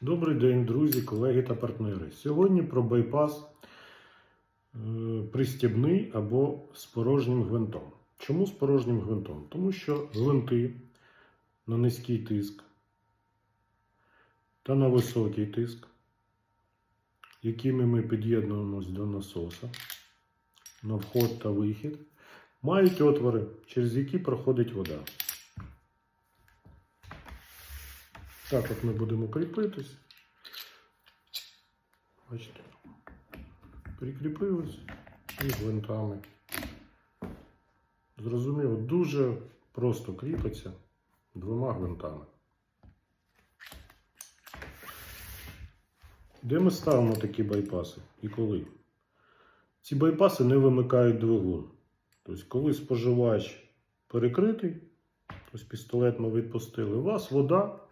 Добрий день, друзі, колеги та партнери. Сьогодні про байпас е, пристібний або з порожнім гвинтом. Чому з порожнім гвинтом? Тому що гвинти на низький тиск та на високий тиск, якими ми під'єднуємось до насоса на вход та вихід, мають отвори, через які проходить вода. Так от ми будемо кріпитись. Бачите. Прикріпились і гвинтами. Зрозуміло, дуже просто кріпиться двома гвинтами. Де ми ставимо такі байпаси і коли? Ці байпаси не вимикають двигун. Тобто, коли споживач перекритий, тобто пістолет ми відпустили, у вас вода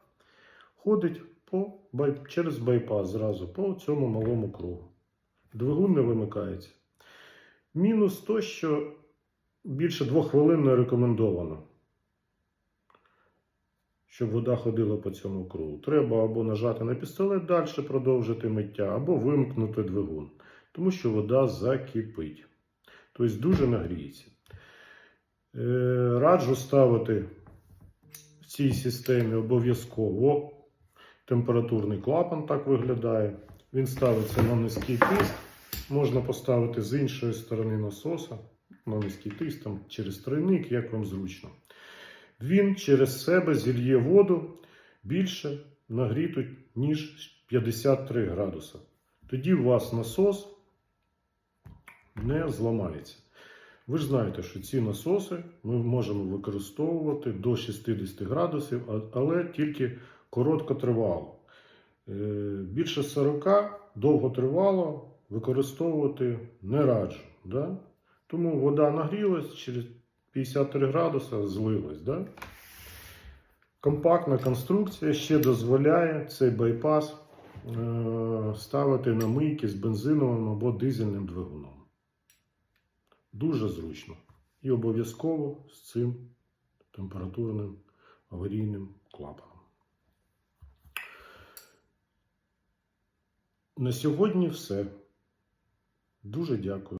ходить по, через байпас зразу по цьому малому кругу. Двигун не вимикається. Мінус то, що більше двох хвилин не рекомендовано, щоб вода ходила по цьому кругу. Треба або нажати на пістолет, далі продовжити миття, або вимкнути двигун, тому що вода закипить. Тобто дуже нагріється. Е, Раджу ставити в цій системі обов'язково температурний клапан так виглядає. Він ставиться на низький тиск. Можна поставити з іншої сторони насоса на низький тиск, там, через тройник, як вам зручно. Він через себе зільє воду більше нагріту, ніж 53 градуса. Тоді у вас насос не зламається. Ви ж знаєте, що ці насоси ми можемо використовувати до 60 градусів, але тільки короткотривало. Е, Більше 40 довготривало використовувати не раджу. Да? Тому вода нагрілась через 53 градуса злилась. Да? Компактна конструкція ще дозволяє цей байпас е, ставити на мийки з бензиновим або дизельним двигуном. Дуже зручно. І обов'язково з цим температурним аварійним клапаном. На сьогодні все. Дуже дякую.